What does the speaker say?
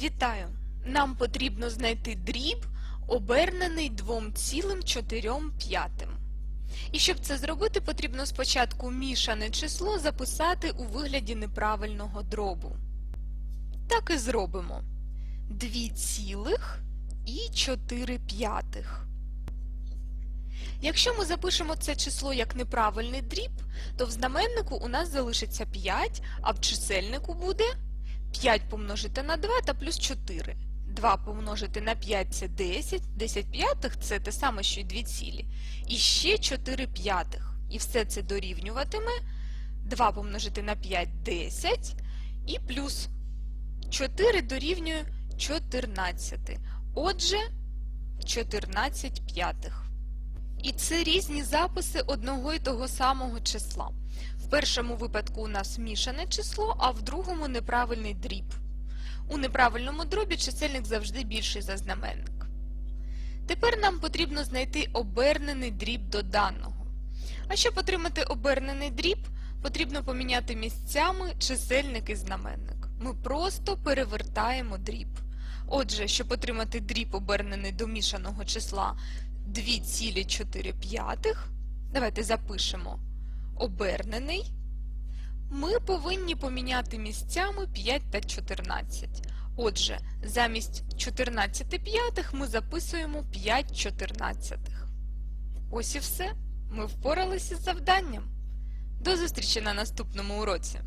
Вітаю! Нам потрібно знайти дріб, обернений 2,4. І щоб це зробити, потрібно спочатку мішане число записати у вигляді неправильного дробу. Так і зробимо. 2,4. Якщо ми запишемо це число як неправильний дріб, то в знаменнику у нас залишиться 5, а в чисельнику буде 5 помножити на 2 та плюс 4. 2 помножити на 5 це 10, 10 п'ятих це те саме, що й 2 цілі. І ще 4 п'ятих. І все це дорівнюватиме 2 помножити на 5 – 10 і плюс 4 дорівнює 14. Отже, 14 п'ятих. І це різні записи одного і того самого числа. В першому випадку у нас мішане число, а в другому неправильний дріб. У неправильному дробі чисельник завжди більший за знаменник. Тепер нам потрібно знайти обернений дріб до даного. А щоб отримати обернений дріб, потрібно поміняти місцями чисельник і знаменник. Ми просто перевертаємо дріб. Отже, щоб отримати дріб, обернений до мішаного числа 2,4, давайте запишемо обернений, ми повинні поміняти місцями 5 та 14. Отже, замість 14 п'ятих ми записуємо 5 чотирнадцятих. Ось і все. Ми впоралися з завданням. До зустрічі на наступному уроці!